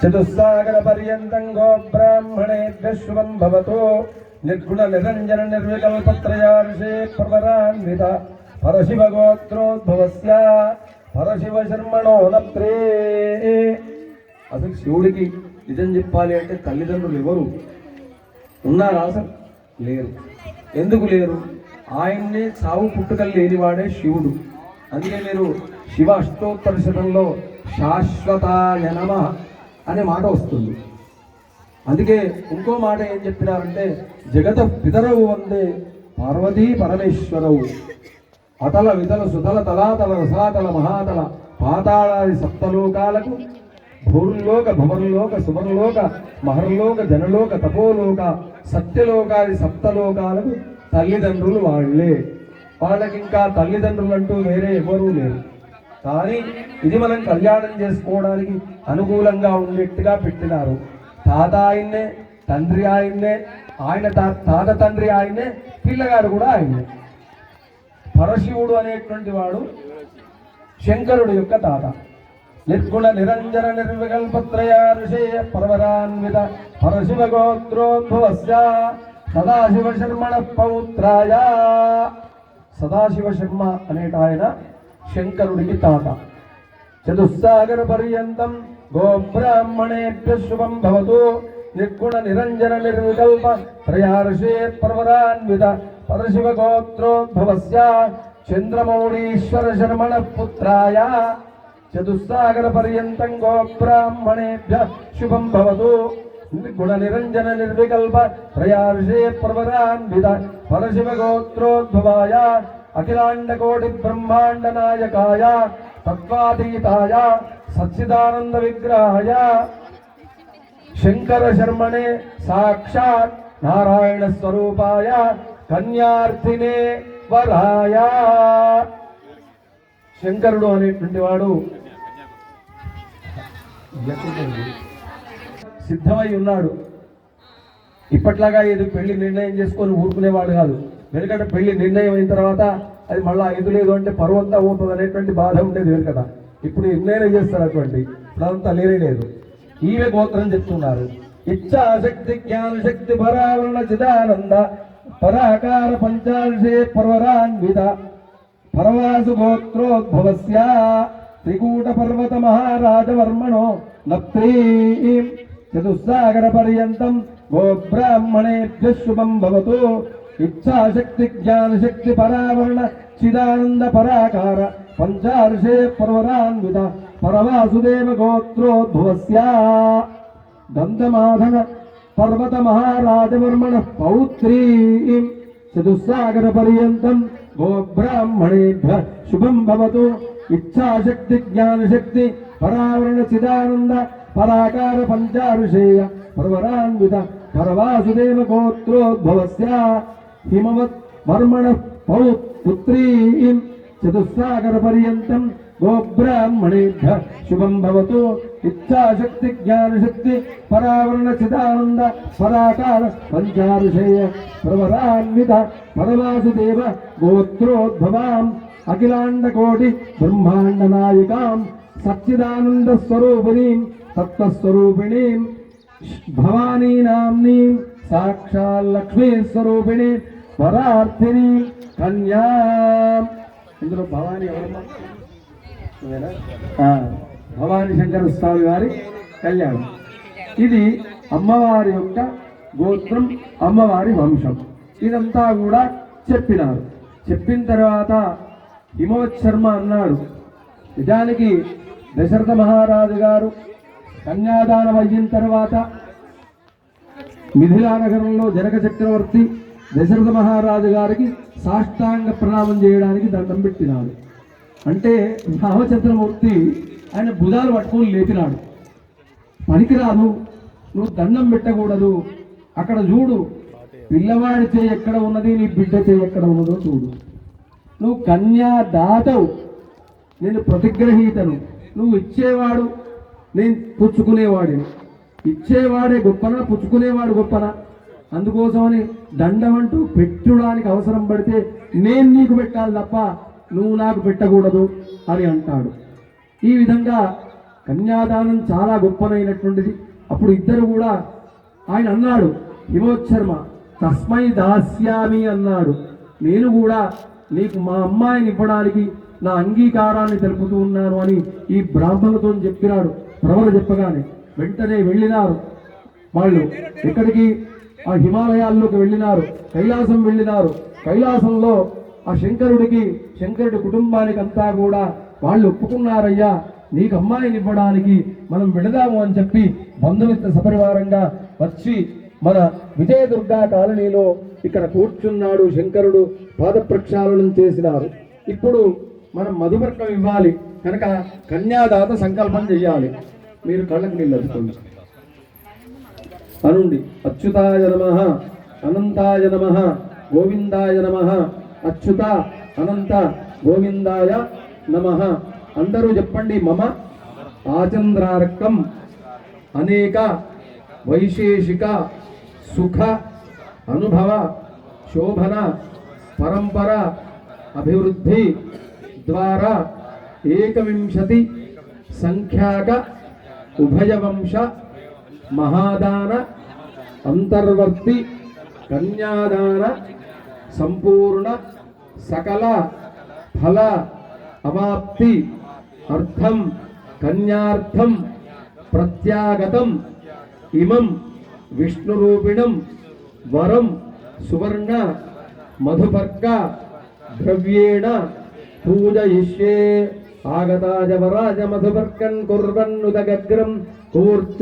చతుస్సాగర పర్యంతం గో బ్రాహ్మణే శుభం భవతు నిర్గుణ నిరంజన నిర్వికల్పత్రయార్షే ప్రవరాన్విత పరశివ గోత్రోద్భవస్య పరశివ శర్మణో నత్రే అసలు శివుడికి నిజం చెప్పాలి అంటే తల్లిదండ్రులు ఎవరు? ఉన్నారా అసలు? లేరు. ఎందుకు లేరు? ఆయన్నే సావు పుట్టుకలు లేనివాడే శివుడు. అందుకే మీరు శివ అష్టోత్తరశతంలో శాశ్వతాయ నమ అనే మాట వస్తుంది. అందుకే ఇంకో మాట ఏం చెప్పినారంటే జగత పితరవు వందే పార్వతీ పరమేశ్వరవు. అతల వితల సుతల తలాతల రసాతల మహాతల పాతాళాది సప్తలోకాలకు భూర్లోక భవన్లోక సుమర్లోక మహర్లోక జనలోక తపోలోక సత్యలోకాది సప్తలోకాలకు తల్లిదండ్రులు వాళ్ళే. వాళ్ళకి ఇంకా తల్లిదండ్రులు అంటూ వేరే ఎవరూ లేరు. కానీ ఇది మనం కళ్యాణం చేసుకోవడానికి అనుకూలంగా ఉండేట్టుగా పెట్టినారు. తాత ఆయన్నే తండ్రి ఆయన్నే ఆయన తా- తాత తండ్రి ఆయన్నే పిల్లగాడు కూడా ఆయన్నే. పరశివుడు అనేటువంటి వాడు శంకరుడు యొక్క తాత. నిర్గుణ నిరంజన నిర్వికల్పత్రయ ఋషే పరవరాన్విత పరశివ గోత్రోద్భవస్య సదాశివ శర్మణ పౌత్రాయ. సదాశివ శర్మ అనేట ఆయన శంకరుడికి తాత. చతుస్సాగర పర్యంతం గోబ్రాహ్మణేభ్య శుభం భవతు. నిర్గుణ నిరంజన నిర్వికల్ప త్రయార్షే పర్వరాన్విత పరశివ గోత్రోద్భవస్య చంద్రమౌళీశ్వర శర్మణ పుత్రాయ. చతుస్సాగర పర్యంతం గోబ్రాహ్మణేభ్య శుభం భవతు. గుణ నిరంజన నిర్వికల్ప త్రయార్షే ప్రవరాన్విత పరశివ గోత్రోద్భవాయ అఖిలాండ కోటి బ్రహ్మాండ నాయకాయ తత్వాతీతాయ సచ్చిదానంద విగ్రహాయ శంకర శర్మణే సాక్షాత్ నారాయణ స్వరూపాయ కన్యార్థినే వరాయ శంకరుడు అనేటువంటి వాడు సిద్ధమై ఉన్నాడు. ఇప్పట్లాగా ఇది పెళ్ళి నిర్ణయం చేసుకొని ఊరుకునేవాడు కాదు. వెనుకట పెళ్ళి నిర్ణయం అయిన తర్వాత అది మళ్ళా ఇది లేదు అంటే పర్వంతా పోతుంది అనేటువంటి బాధ ఉండేది వెనుకట. ఇప్పుడు నిర్ణయం చేస్తారు అటువంటి. అదంతా లేనే లేదు. ఈమె గోత్రం చెప్తున్నారు. ఇచ్ఛాశక్తి జ్ఞానశక్తి పరావరణ చిదానంద పరాకార పంచాంశే పర్వరాన్విత పరవాసు గోత్రోద్భవస్య త్రికూట పర్వత మహారాజవర్మణో నప్త్రీం చతుస్సాగర పర్యంతం గోబ్రాహ్మణేభ్య శుభం భవతు. ఇచ్చాశక్తి జ్ఞానశక్తి పరావరణ చిదానంద పరాకార పంచార్షే పర్వరాన్విత పరవాసుదేవ గోత్రోద్భవస్య. గంధమాధన పర్వత మహారాజవర్మణ పౌత్రీ. చతుస్సాగర పర్యంతం గోబ్రాహ్మణేభ్య శుభం భవతు. ఇచ్చాశక్తి జ్ఞానశక్తి పరావరణ చిదానంద పరాకార పంచారుషేయ పర్వరాన్విత పరవాసుదేవ గోత్రోద్భవస్య హిమవత్ వర్మణ పౌ పుత్రీం చతుస్సాగర పర్యంతం గోబ్రాహ్మణేభ్య. శుభం భవతు ఇచ్ఛాశక్తి జ్ఞానశక్తి పరావరణ చిదానంద పరాకార పంచారుషేయ ప్రవరాన్విత పరవాసుదేవ గోత్రోద్భవాం అఖిలాండకోటి బ్రహ్మాండ నాయికాం సచ్చిదానంద స్వరూపిణీం తత్వస్వరూపిణీం భవానీ నామ్నీం సాక్షాల్ లక్ష్మీ స్వరూపిణి పరార్థిని కన్యా. ఇందులో భవానీ ఎవరమ్మా? భవానీ శంకర స్వామి వారి కళ్యాణం. ఇది అమ్మవారి యొక్క గోత్రం అమ్మవారి వంశం. ఇదంతా కూడా చెప్పినారు. చెప్పిన తర్వాత హిమవత్ శర్మ అన్నాడు నిజానికి దశరథ మహారాజు గారు కన్యాదానం అయిన తర్వాత మిథిలా నగరంలో జనక చక్రవర్తి దశరథ మహారాజు గారికి సాష్టాంగ ప్రణామం చేయడానికి దండం పెట్టినాడు. అంటే రామచంద్రమూర్తి ఆయన భుజాలు పట్టుకొని లేపినాడు. పనికిరాదు నువ్వు దండం పెట్టకూడదు. అక్కడ చూడు పిల్లవాడి చేయి ఎక్కడ ఉన్నది నీ బిడ్డ చేయి ఎక్కడ ఉన్నదో చూడు. నువ్వు కన్యా దాతవు నేను ప్రతిగ్రహీతను. నువ్వు ఇచ్చేవాడు నేను పుచ్చుకునేవాడిని. ఇచ్చేవాడే గొప్పనా పుచ్చుకునేవాడు గొప్పనా? అందుకోసమని దండం అంటూ పెట్టడానికి అవసరం పడితే నేను నీకు పెట్టాలి తప్ప నువ్వు నాకు పెట్టకూడదు అని అంటాడు. ఈ విధంగా కన్యాదానం చాలా గొప్పనైనటువంటిది. అప్పుడు ఇద్దరు కూడా ఆయన అన్నాడు హిమోచ్చర్మ తస్మై దాస్యామి అన్నాడు. నేను కూడా నీకు మా అమ్మాయిని ఇవ్వడానికి నా అంగీకారాన్ని తెలుపుతూ ఉన్నాను అని ఈ బ్రాహ్మణులతో చెప్పినాడు. ప్రవర చెప్పగానే వెంటనే వెళ్ళినారు. వాళ్ళు ఎక్కడికి? ఆ హిమాలయాల్లోకి వెళ్ళినారు. కైలాసం వెళ్ళినారు. కైలాసంలో ఆ శంకరుడికి శంకరుడి కుటుంబానికి అంతా కూడా వాళ్ళు ఒప్పుకున్నారయ్యా నీకు అమ్మాయిని ఇవ్వడానికి మనం వెళదాము అని చెప్పి బంధుమిత్ర సపరివారంగా వచ్చి మన విజయదుర్గా కాలనీలో ఇక్కడ కూర్చున్నాడు శంకరుడు. పాద ప్రక్షాళనం చేసినారు. ఇప్పుడు మనం మధుపర్కం ఇవ్వాలి. కనుక కన్యాదాత సంకల్పం చెయ్యాలి మీరు కళ్ళకు నీళ్ళు అద్దుకోండి. అనుండి. అచ్యుతాయ నమ అనంతాయ నమ గోవిందాయ నమ అచ్యుత అనంత గోవిందాయ నమ. అందరూ చెప్పండి మమ ఆచంద్రార్కం అనేక వైశేషిక సుఖ అనుభవ శోభన పరంపర అభివృద్ధి ద్వారా ఏకవింశతి సంఖ్యాక ఉభయవంశ మహాదాన అంతర్వర్తి కన్యాదాన సంపూర్ణ సకల ఫల అవాప్తి అర్థం కన్యార్థం ప్రత్యాగతం ఇమం విష్ణురూపిణం వరం సువర్ణ మధుపర్క ద్రవ్యేణ పూజయిష్యే ఆగతాజ వరాజ మధుపర్కన్ కుర్వన్నుదగగ్రం కూర్చ